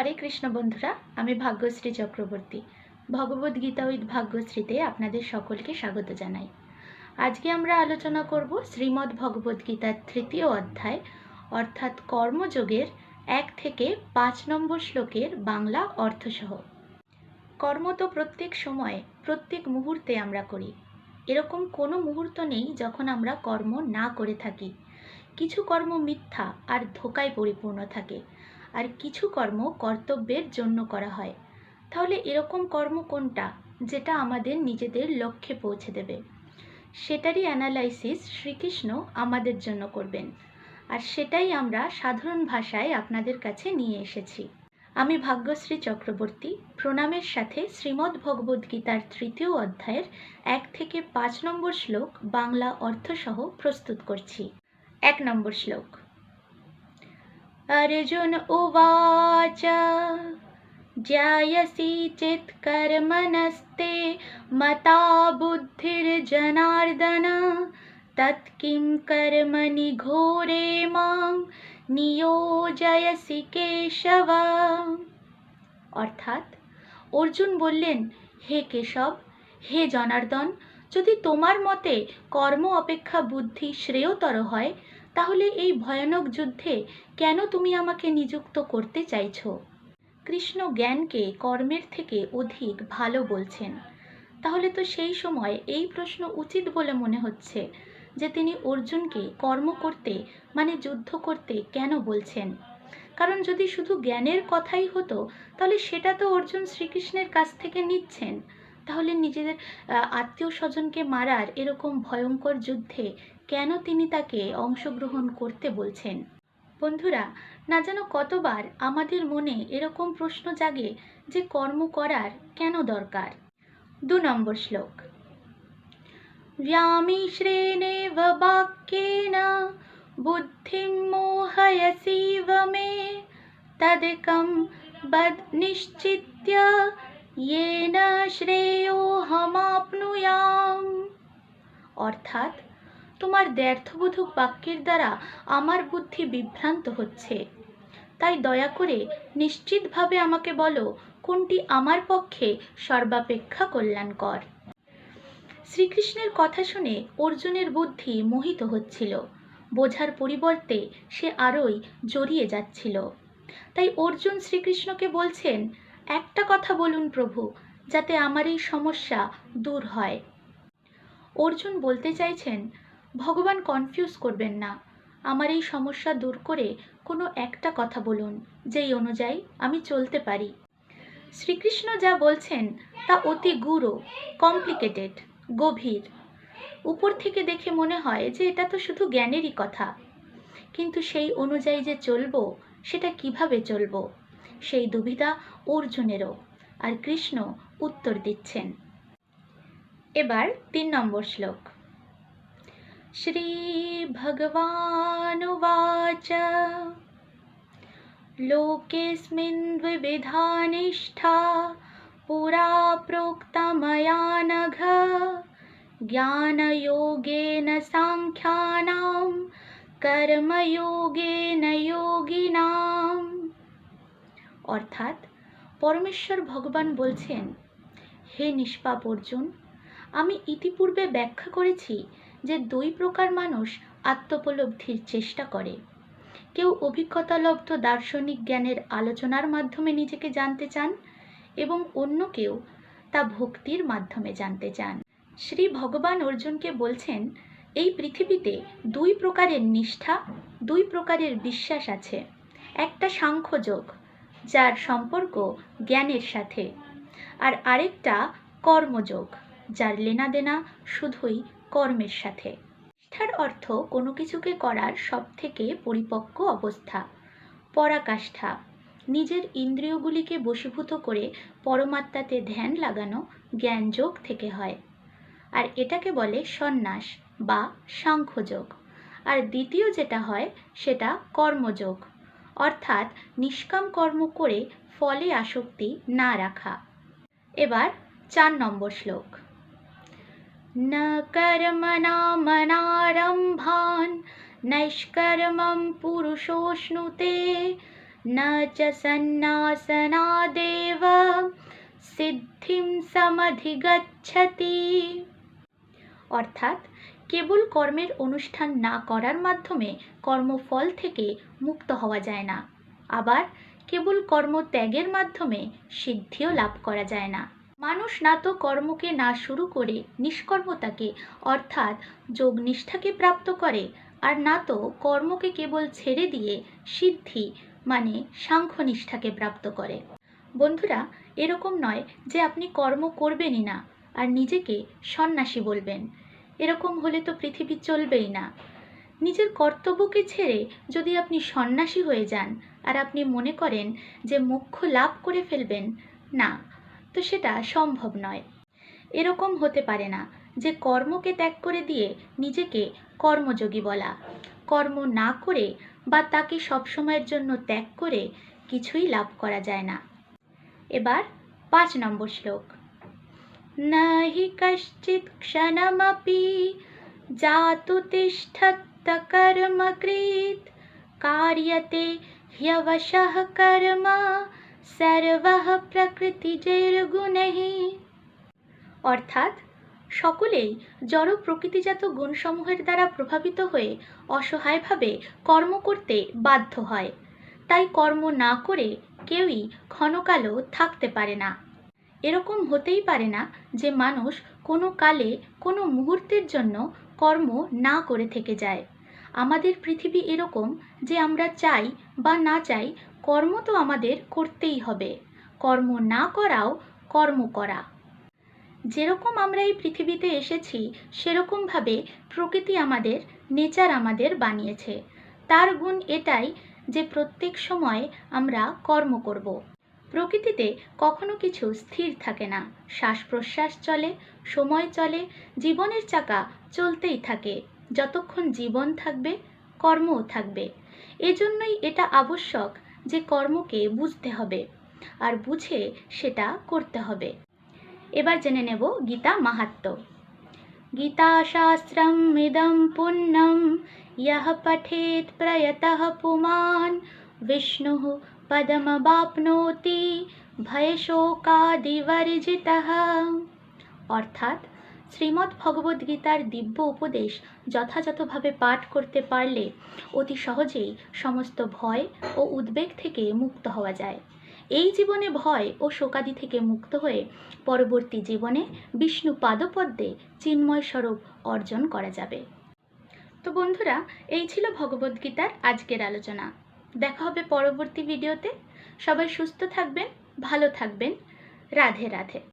হরে কৃষ্ণ বন্ধুরা, আমি ভাগ্যশ্রী চক্রবর্তী। ভগবদ গীতা উইথ ভাগ্যশ্রীতে আপনাদের সকলকে স্বাগত জানাই। আজকে আমরা আলোচনা করব শ্রীমদ্ ভগবদ গীতার তৃতীয় অধ্যায়, অর্থাৎ কর্মযোগের এক থেকে পাঁচ নম্বর শ্লোকের বাংলা অর্থসহ। কর্ম তো প্রত্যেক সময়ে, প্রত্যেক মুহূর্তে আমরা করি। এরকম কোনো মুহূর্ত নেই যখন আমরা কর্ম না করে থাকি। কিছু কর্ম মিথ্যা আর ধোকায় পরিপূর্ণ থাকে। আর কিছু কর্ম কর্তব্যের জন্য করা হয়। তাহলে এরকম কর্ম কোনটা? যেটা আমাদের নিজেদের লক্ষ্যে পৌঁছে দেবে। সেটারই অ্যানালাইসিস শ্রীকৃষ্ণ আমাদের জন্য করবেন। আর সেটাই আমরা সাধারণ ভাষায় আপনাদের কাছে নিয়ে এসেছি। আমি ভাগ্যশ্রী চক্রবর্তী, প্রণামের সাথে শ্রীমদ্ ভগবদ্ গীতার তৃতীয় অধ্যায়ের এক থেকে পাঁচ নম্বর শ্লোক বাংলা অর্থসহ প্রস্তুত করছি। এক নম্বর শ্লোক। अर्जुन उवाच ज्यायसि चित्कर्मणस्ते मता बुद्धिर्जनार्दन तत्किं कर्मणि घोरे मां নিয়োজয়সি কেশব অর্থাৎ অর্জুন বললেন হে কেশব হে জনার্দন যদি তোমার মতে কর্ম অপেক্ষা বুদ্ধি শ্রেয়তর হয় তাহলে এই ভয়ানক যুদ্ধে কেন তুমি আমাকে নিযুক্ত করতে চাইছো? কৃষ্ণ জ্ঞানকে কর্মের থেকে অধিক ভালো বলছেন। তাহলে তো সেই সময় এই প্রশ্ন উচিত বলে মনে হচ্ছে যে তিনি অর্জুনকে কর্ম করতে মানে যুদ্ধ করতে কেন বলছেন? কারণ যদি শুধু জ্ঞানের কথাই হতো, তাহলে সেটা তো অর্জুন শ্রীকৃষ্ণের কাছ থেকে নিচ্ছেন। তাহলে নিজেদের আত্মীয় স্বজনকে মারার এরকম ভয়ঙ্কর যুদ্ধে কেন তিনি তাকে অংশগ্রহণ করতে বলছেন বন্ধুরা না যেন কতবার আমাদের মনে এরকম প্রশ্ন জাগে যে কর্ম করার কেন দরকার দু নম্বর শ্লোক व्यामिश्रेणेव वाक्येन बुद्धिं मोहयसीव मे तदेकं वद निश्चित्य येन শ্রেয়োহমাপ্নুয়াম অর্থাৎ তোমার দ্ব্যর্থবোধক বাক্যের দ্বারা আমার বুদ্ধি বিভ্রান্ত হচ্ছে। তাই দয়া করে নিশ্চিতভাবে আমাকে বলো, কোনটি আমার পক্ষে সর্বাপেক্ষা কল্যাণকর। শ্রীকৃষ্ণের কথা শুনে অর্জুনের বুদ্ধি মোহিত হচ্ছিল। বোঝার পরিবর্তে সে আরোই জড়িয়ে যাচ্ছিল। তাই অর্জুন শ্রীকৃষ্ণকে বলছেন একটা কথা বলুন প্রভু, যাতে আমার এই সমস্যা দূর হয়। অর্জুন বলতে চাইছেন, ভগবান কনফিউজ করবেন না। আমার এই সমস্যা দূর করে কোনো একটা কথা বলুন, যেই অনুযায়ী আমি চলতে পারি। শ্রীকৃষ্ণ যা বলছেন, তা অতি গুরু কমপ্লিকেটেড গভীর। উপর থেকে দেখে মনে হয় যে এটা তো শুধু জ্ঞানেরই কথা। কিন্তু সেই অনুযায়ী যে চলবো, সেটা কীভাবে চলবো? সেই দুবিধা অর্জুনেরও। আর কৃষ্ণ উত্তর দিচ্ছেন। এবার তিন নম্বর শ্লোক। শ্রী ভগবান লোকেস্মিন দ্বিবিধা নিষ্ঠা পুরা প্রোক্তময়া নঘ ज्ञानयोगेन साङ्ख्यानां कर्मयोगेन অর্থাৎ পরমেশ্বর ভগবান বলছেন, হে নিষ্পাপ অর্জুন, আমি ইতিপূর্বে ব্যাখ্যা করেছি যে দুই প্রকার মানুষ আত্মোপলব্ধির চেষ্টা করে। কেউ অভিজ্ঞতালব্ধ দার্শনিক জ্ঞানের আলোচনার মাধ্যমে নিজেকে জানতে চান এবং অন্য কেউ তা ভক্তির মাধ্যমে জানতে চান। শ্রী ভগবান অর্জুনকে বলছেন, এই পৃথিবীতে দুই প্রকারের নিষ্ঠা, দুই প্রকারের বিশ্বাস আছে। একটা সাংখ্যযোগ যার সম্পর্ক জ্ঞানের সাথে। আর আরেকটা কর্মযোগ, যার লেনাদেনা শুধুই কর্মের সাথে। নিষ্ঠার অর্থ কোনো কিছুকে করার সবথেকে পরিপক্ক অবস্থা, পরাকাষ্ঠা। নিজের ইন্দ্রিয়গুলিকে বশীভূত করে পরমাত্মাতে ধ্যান লাগানো জ্ঞানযোগ থেকে হয়। আর এটাকে বলে সন্ন্যাস বা সাংখ্যযোগ। আর দ্বিতীয় যেটা হয়, সেটা কর্মযোগ। অর্থাৎ নিষ্কাম কর্ম করে ফলে আসক্তি না রাখা। এবার চার নম্বর শ্লোক। ন কর্মনামনারম্ভান নৈষ্কর্মম পুরুষোষ্ণুতে, ন চ সন্ন্যাসনাদেব, সিদ্ধিম সমধিগচ্ছতি। অর্থাৎ কেবল কর্মের অনুষ্ঠান না করার মাধ্যমে কর্মফল থেকে মুক্ত হওয়া যায় না। আবার কেবল কর্ম ত্যাগের মাধ্যমে সিদ্ধিও লাভ করা যায় না। মানুষ না তো কর্মকে না শুরু করে নিষ্কর্মতাকে, অর্থাৎ যোগনিষ্ঠাকে প্রাপ্ত করে, আর না তো কর্মকে কেবল ছেড়ে দিয়ে সিদ্ধি মানে সাংখ্যনিষ্ঠাকে প্রাপ্ত করে। বন্ধুরা, এরকম নয় যে আপনি কর্ম করবেনই না, আর নিজেকে সন্ন্যাসী বলবেন। এরকম হলে তো পৃথিবী চলবেই না। নিজের কর্তব্যকে ছেড়ে যদি আপনি সন্ন্যাসী হয়ে যান আর আপনি মনে করেন যে মোক্ষ লাভ করে ফেলবেন, না, তো সেটা সম্ভব নয়। এরকম হতে পারে না যে কর্মকে ত্যাগ করে দিয়ে নিজেকে কর্মযোগী বলা। কর্ম না করে বা তাকে সবসময়ের জন্য ত্যাগ করে কিছুই লাভ করা যায় না। এবার পাঁচ নম্বর শ্লোক। न हि कश्चित् क्षणमपि जातु तिष्ठत्तकर्मकृत् कार्यते ह्यवशः कर्म सर्वः प्रकृतिजैर्गुणैः অর্থাৎ সকলেই জড় প্রকৃতিজাত গুণসমূহের দ্বারা প্রভাবিত হয়ে অসহায়ভাবে কর্ম করতে বাধ্য হয় তাই কর্ম না করে কেউই ক্ষণকালও থাকতে পারে না এরকম হতেই পারে না যে মানুষ কোনো কালে কোনো মুহূর্তের জন্য কর্ম না করে থেকে যায়। আমাদের পৃথিবী এরকম যে আমরা চাই বা না চাই কর্ম তো আমাদের করতেই হবে। কর্ম না করাও কর্ম করা। যেরকম আমরা এই পৃথিবীতে এসেছি, সেরকমভাবে প্রকৃতি আমাদের, নেচার আমাদের বানিয়েছে। তার গুণ এটাই যে প্রত্যেক সময় আমরা কর্ম করব। প্রকৃতিতে কখনো কিছু স্থির থাকে না। শ্বাস প্রশ্বাস চলে, সময় চলে, জীবনের চাকা চলতেই থাকে। যতক্ষণ জীবন থাকবে, কর্মও থাকবে। এজন্যই এটা আবশ্যক যে কর্মকে বুঝতে হবে আর বুঝে সেটা করতে হবে। এবার জেনে নেব গীতা মাহাত্ম। গীতাশাস্ত্রম ইদম পুণ্যম, ইহ পঠেত প্রয়তঃ পুমান। বিষ্ণু পদমবাপ্নোতি ভয়শোকাদিবর্জিতः অর্থাৎ শ্রীমদ্ ভগবদ্গীতার দিব্য উপদেশ যথাযথভাবে পাঠ করতে পারলে অতি সহজেই সমস্ত ভয় ও উদ্বেগ থেকে মুক্ত হওয়া যায়। এই জীবনে ভয় ও শোকাদি থেকে মুক্ত হয়ে পরবর্তী জীবনে বিষ্ণু পাদপদ্মে চিন্ময় স্বরূপ অর্জন করা যাবে। তো বন্ধুরা, এই ছিল ভগবদ্গীতার আজকের আলোচনা। দেখা হবে পরবর্তী ভিডিওতে। সবাই সুস্থ থাকবেন ভালো থাকবেন। রাধে রাধে।